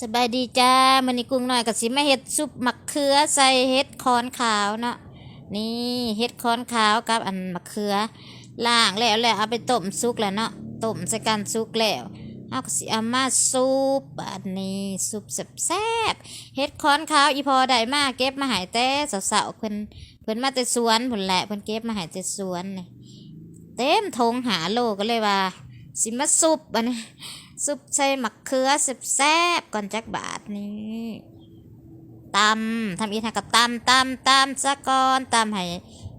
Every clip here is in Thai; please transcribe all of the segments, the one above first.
สบายดีจ้ามันนี่กุ้งหน่อยกับสิมาเฮ็ดซุปมะเขือใส่เฮ็ดคอนขาวเนาะนี่เฮ็ดคอนขาวกับอันมะเขือล้างแล้วแล้วเอาไปต้มซุกแล้วเนาะต้มใส่กันซุกแล้วเอาก็สิเอามาซุปอันนี้ซุปแซ่บเฮ็ดคอนขาวอีพอได้มาเก็บมาหายแต่สาวๆเพิ่นเพิ่นมาแต่สวนพุ่นแหละเพิ่นเก็บมาหายแต่สวนนี่เต็มทงหาโลก็เลยว่าสิมาซุปอันนี้ ซุปใส่มะเขือสแซบก่อนจักบาทนี้ตำทำอีทางกับตำตำตำซะก่อนตำให้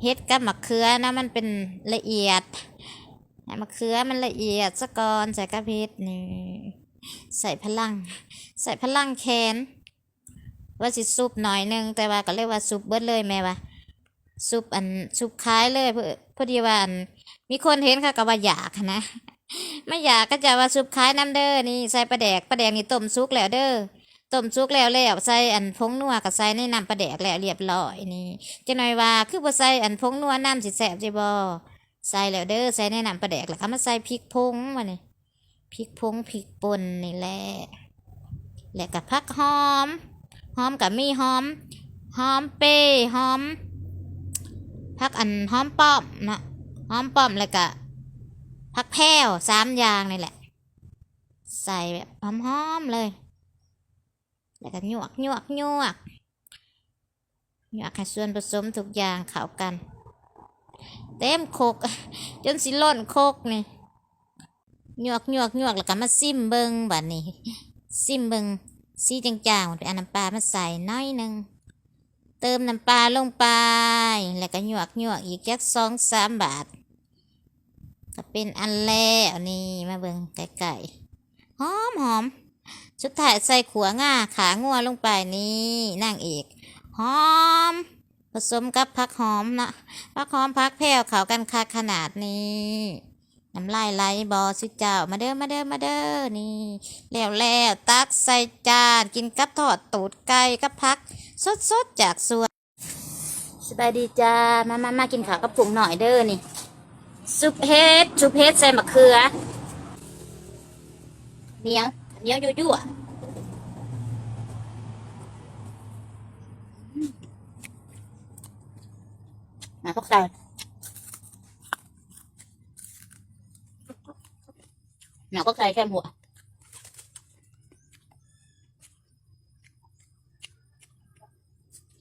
เฮ็ดกับมะเขือนะมันเป็นละเอียดให้มะเขือมันละเอียดซะก่อนใส่กับเฮ็ดนี่ใส่พลัง ใส่พลังแขนว่าสิซุปหน่อยหนึงแต่ว่าก็เรียกว่าซุปเบิดเลยแม่ว่าซุปอันซุปคล้ายเลยเพื่อพอดีว่าอันมีคนเห็นค่ะก็ว่าอยากนะ ไม่อยากก็จะว่าซุปคล้ายน้ำเด้อนี่ใส่ปลาแดกปลาแดกนี่ต้มซุกแล้วเด้อต้มซุกแล้วแล้วใส่อันพงนัวกับใส่ในน้ำปลาแดกแล้วเรียบร้อยนี่จะหน่อยว่าคือบ่ใส่อันพงนัวน้ำสิแสบจิบ่ใส่แล้วเด้อใส่ในน้ำปลาแดกแล้วก็มาใส่พริกพงมาเนี่พริกพงพริกป่นนี่แหละแล้วก็ผักหอมหอมกับมีหอมหอมเป้หอมผักอันหอมป้อมนะหอมป้อมแล้วก็ ผักแพรวสามอย่างนี่แหละ ใส่แบบหอมๆเลย แล้วก็หยวกหยวกหยวกหยวกให้ส่วนผสมทุกอย่างเข้ากัน เต็มโคกจนสิล่นโคกนี่หยวกหยวกหยวกแล้วก็มาซิมเบิงบัดนี้ ซิมเบิงสีจางๆมันเป็นอันน้ำปลามาใส่น้อยหนึ่งเติมน้ำปลาลงไป แล้วก็หยวกหยวกอีกจักสองสามบาท ก็เป็นอันแล้วนี่มาเบิ่งไก่ๆหอมหอมสุดท้ายใส่ขัวง่าขางัวลงไปนี่นางเอกหอม ผสมกับผักหอมนะผักหอมผักแพรวเขากันคักขนาดนี้น้ำลายไหลบอสิเจ้ามาเด้อมาเด้อมาเด้อนี่แล้วแล้วตักใส่จานกินกับทอดตูดไก่กับผักสดๆจากสวนสบายดีจ้ามามามากินข้าวกับผงหน่อยเด้อนี่ ซุปเฮ็ดซุปเฮ็ดใส่มะเขือเนียวเนียวยั่วๆมาพวกใส่หนาพวกใส่แค่หัว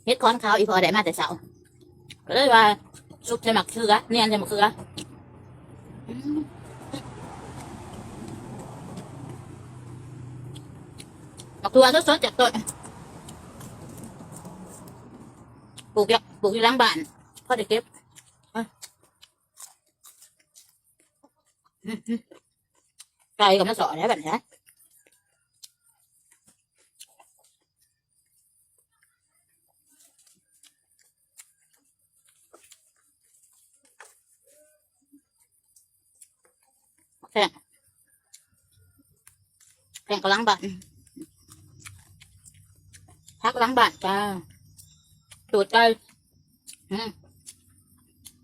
เฮ็ดค้อนเขาอีพอได้มาแต่เช้าก็เลยว่าซุปใส่มะเขือเนียนใส่มะเขือ ดอกตัวสดๆจากต้นปลูกอยู่ปลูกอยู่หลังบ้าน พอได้เก็บอะอืมๆไก่กับมาสอแล้วแบบนี้นะแข่งแข่งกับหลังบ้านพักล้างบาทจ้าตูดไก่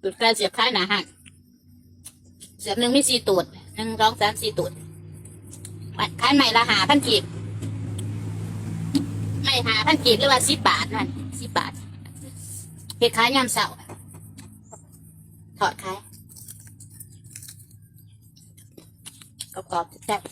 ตูดไก่เสียบคล้ายหนาหักเสียบหนึ่งมีสี่ตูดหนึ่งสองสามสี่ตูดขายใหม่ละหาพันกีบไม่หาพันกีบหรือว่าสิบบาทนั่นสิบบาทเฮ็ดขายยามเสาร์ถอดขายกรอบๆแซ่บ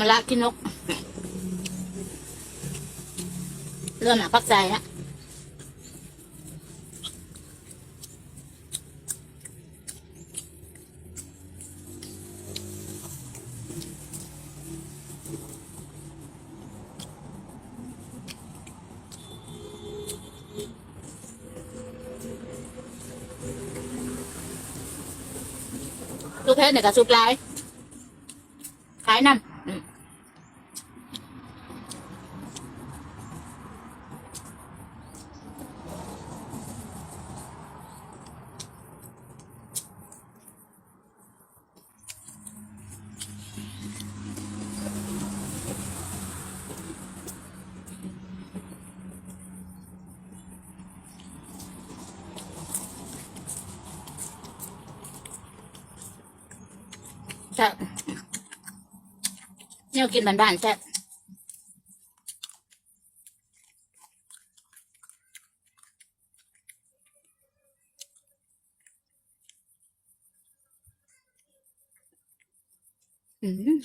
มาละขี้นก เรื่องหนาพักใจนะลูกเพชรเนี่ยกับซุดไรขายน้ำ แซ่บเนี่ยกินบ้านๆแซ่บอืม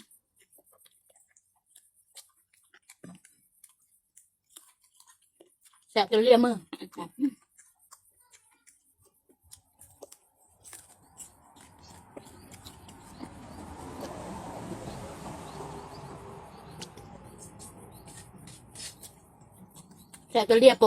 แซ่บจนเลี่ยมือ แต่ก็เรียบโป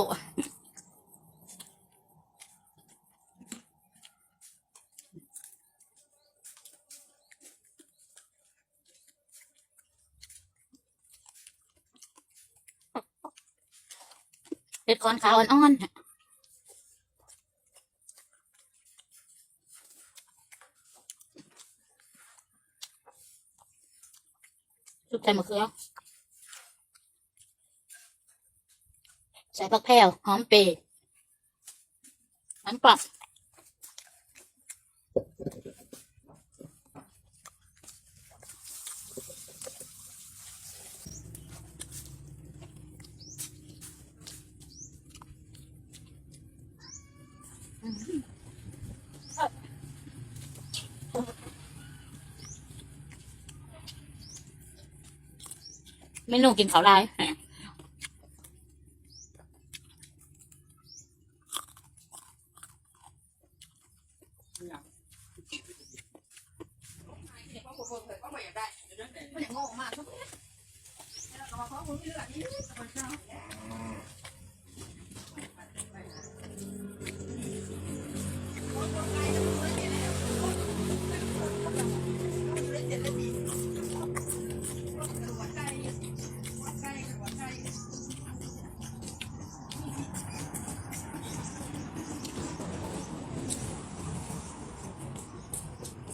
เด็กคนขาวอ่อนอ่อนๆุกใจมะเขือ ใส่ผักแพรวหอมเปรย์น้ำปรับเมนูกินเขาลาย có nhà ngô mà không biết nó có hướng như là như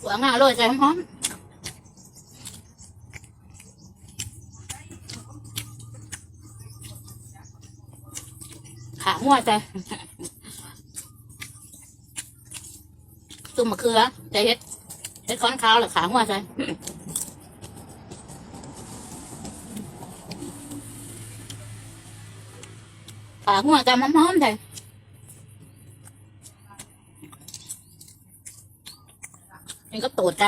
หัวงาโรยใส่หอมขามั่วใจตุ่มมะเขือใจเฮ็ดเฮ็ดค้อนขาวหรือขาหัวใจขาหัวใจหอมๆใจ นี่ก็ตูดใจ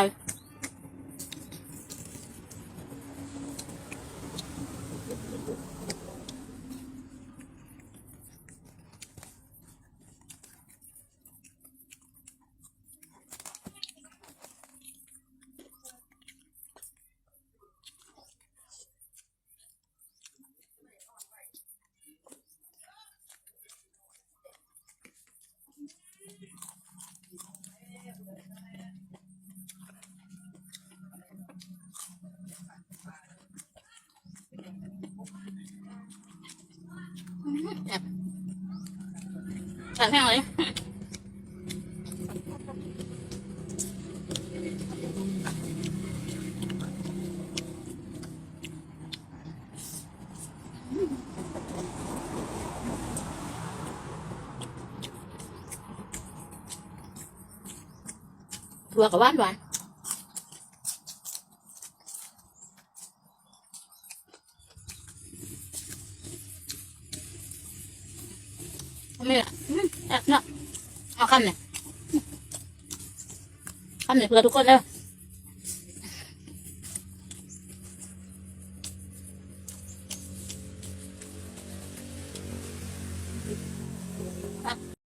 แบบแห้งเลยถั่วกับหวานหวาน ไม่ละอืมแอบเนาะเอาคำเนี่ยคำเนี่ยเพื่อทุกคนเลย